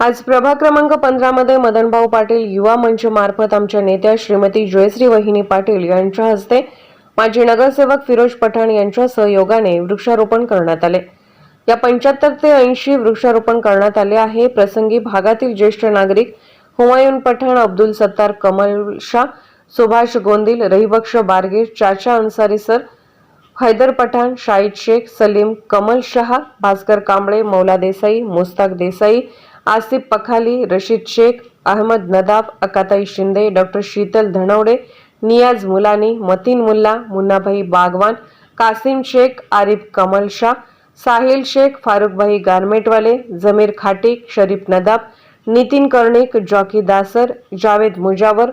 आज प्रभाग क्रमांक पंधरामध्ये मदनभाऊ पाटील युवा मंच मार्फत आमच्या नेत्या श्रीमती जयश्री वहिनी पाटील यांच्या हस्ते माजी नगरसेवक फिरोज पठाण यांच्या सहयोगाने वृक्षारोपण करण्यात आले. या पंच्याहत्तर ते ऐंशी वृक्षारोपण करण्यात आले आहे. प्रसंगी भागातील ज्येष्ठ नागरिक हुमायून पठाण अब्दुल सत्तार कमल शाह सुभाष गोंदिल रहिबक्ष बारगे चाचा अन्सारी सर हैदर पठाण शाहिद शेख सलीम कमल शहा भास्कर कांबळे मौला देसाई मुस्ताक देसाई आसिफ पखाली रशीद शेख अहमद नदाब अकाताई शिंदे डॉक्टर शीतल धनवडे नियाज मुलानी मतीन मुल्ला मुन्नाभाई बागवान कासिम शेख आरिफ कमल शाह साहिल शेख फारुखभाई गारमेटवाले जमीर खाटिक शरीफ नदाब नितीन कर्णिक जॉकी दासर जावेद मुजावर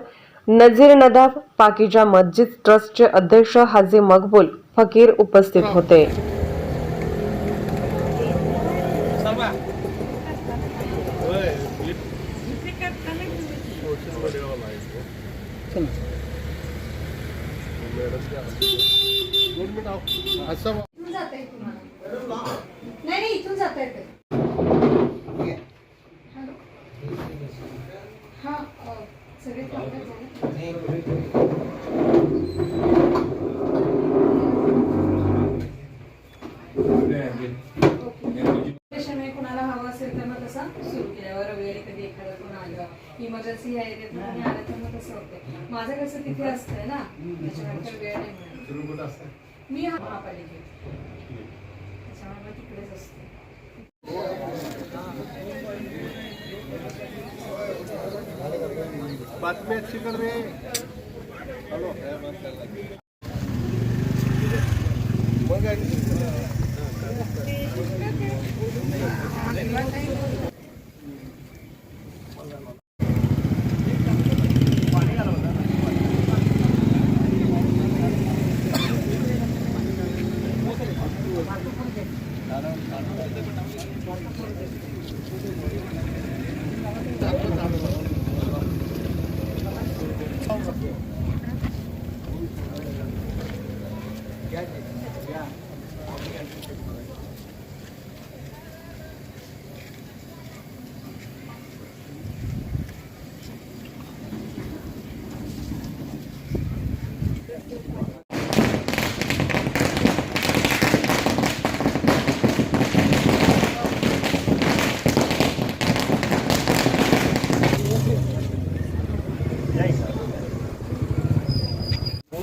नझीर नदाब पाकिजा मस्जिद ट्रस्टचे अध्यक्ष हाजी मकबूल फकीर उपस्थित होते. दोन मिनिट असं नाही नाही इथून जाता येते. आलं इमर्जन्सी ह्या एरियात कोणी आलं तर मग तसं होते माझं कसं तिथे असतंय ना? त्याच्यानंतर वेळ नाही मिळत. मी हा महापालिकेत. त्याच्यामुळे मग तिकडेच असते. बातमी अच्छी कर रे हॅलो मग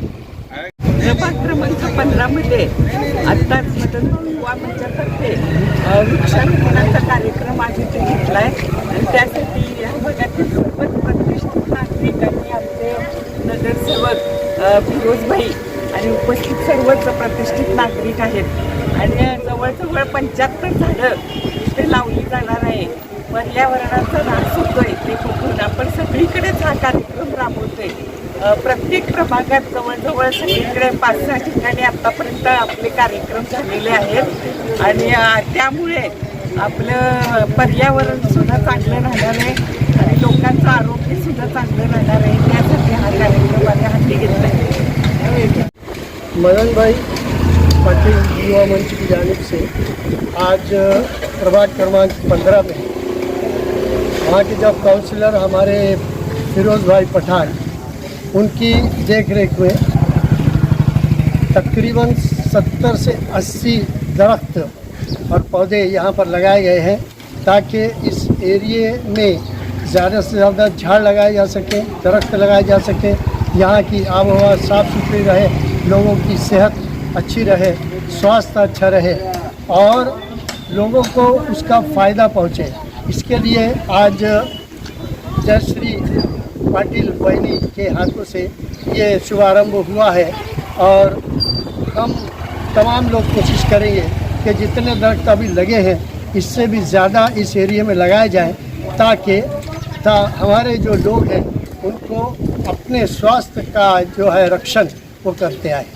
प्रभाग क्रमांक पंधरामध्ये आत्ताच मदन युवा मंचातर्फे अ, वृक्षारोपणाचा कार्यक्रम आयोजित घेतला आहे आणि त्यासाठी या भागातील सर्वच प्रतिष्ठित नागरिकांनी आमचे नगरसेवक अ, फिरोजभाई आणि उपस्थित सर्वच प्रतिष्ठित नागरिक आहेत. आणि जवळजवळ पंच्याहत्तर झाडं इथे लावली जाणार आहे. पर्यावरणाचा नाश होतोय. ते बघून आपण सगळीकडेच हा कार्यक्रम राबवतोय. प्रत्येक प्रभागात जवळजवळ सगळीकडे पाच सहा ठिकाणी आतापर्यंत आपले कार्यक्रम झालेले आहेत. आणि त्यामुळे आपलं पर्यावरण सुद्धा चांगलं राहणार आहे. आणि लोकांचं आरोग्य सुद्धा चांगलं राहणार आहे. त्यासाठी हा कार्यक्रम आम्ही हाती घेतला आहे मदन पाटिल युवा मंच की जानब से आज प्रभाग क्रमांक पंद्रह में वहाँ के जब काउंसलर हमारे फिरोज भाई पठान, उनकी देख रेख में तकरीबन सत्तर से अस्सी दरख्त और पौधे यहाँ पर लगाए गए हैं ताकि इस एरिए में ज़्यादा से ज़्यादा झाड़ लगाए जा सकें, दरख्त लगाए जा सकें, यहाँ की आबहवा साफ़ सुथरी रहे, लोगों की सेहत अच्छी रहे, स्वास्थ्य अच्छा रहे और लोगों को उसका फ़ायदा पहुँचे। इसके लिए आज जयश्री पाटिल बहनी के हाथों से ये शुभारंभ हुआ है और हम तमाम लोग कोशिश करेंगे कि जितने दरख्त अभी लगे हैं, इससे भी ज़्यादा इस एरिया में लगाए जाएँ ताकि ता हमारे जो लोग हैं, उनको अपने स्वास्थ्य का जो है रक्षण वो करते आए।